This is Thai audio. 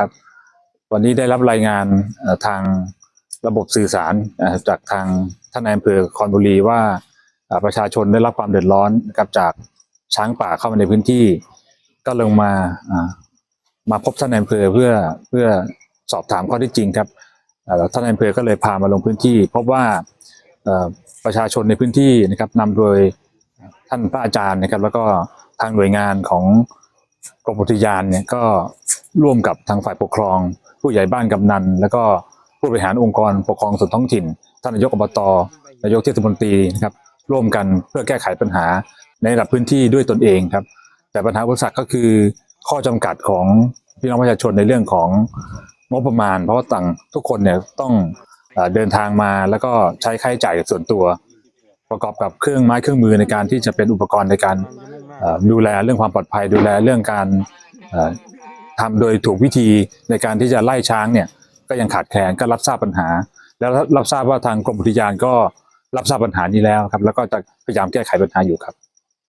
ครับ วันนี้ได้รับรายงานทางระบบสื่อสารจากทางท่านนายอำเภอคอนบุรีว่าประชาชนได้รับความเดือดร้อนนะครับจากช้างป่าเข้ามาในพื้นที่ ก็ลงมามาพบท่านนายอำเภอเพื่อเพื่อสอบถามข้อที่จริงครับแล้วท่านนายอำเภอก็เลยพามาลงพื้นที่ พบว่าประชาชนในพื้นที่นะครับนำโดยท่านพระอาจารย์นะครับ แล้วก็ทางหน่วยงานของกรมอุทยานเนี่ยก็ ร่วมกับทางฝ่ายปกครอง ผู้ใหญ่บ้านกำนัน แล้วก็ผู้บริหารองค์กรปกครองส่วนท้องถิ่น ท่านนายกอบตนายกเทศมนตรีนะครับร่วมกันเพื่อแก้ไขปัญหาในระดับพื้นที่ด้วยตนเองครับ แต่ปัญหาอุปสรรคก็คือ ข้อจำกัดของพี่น้องประชาชนในเรื่องของงบประมาณ เพราะว่าต่างทุกคนเนี่ยต้องเดินทางมาแล้วก็ใช้ค่าใช้จ่ายส่วนตัว ประกอบกับเครื่องไม้เครื่องมือในการที่จะเป็นอุปกรณ์ในการดูแลเรื่องความปลอดภัย ดูแลเรื่องการ ทำโดยถูกวิธีในการที่จะไล่ช้างเนี่ยก็ยังขาดแคลนก็รับทราบปัญหา แล้วรับทราบว่าทางกรมอุทยานก็รับทราบปัญหานี้แล้วครับ แล้วก็จะพยายามแก้ไขปัญหาอยู่ครับ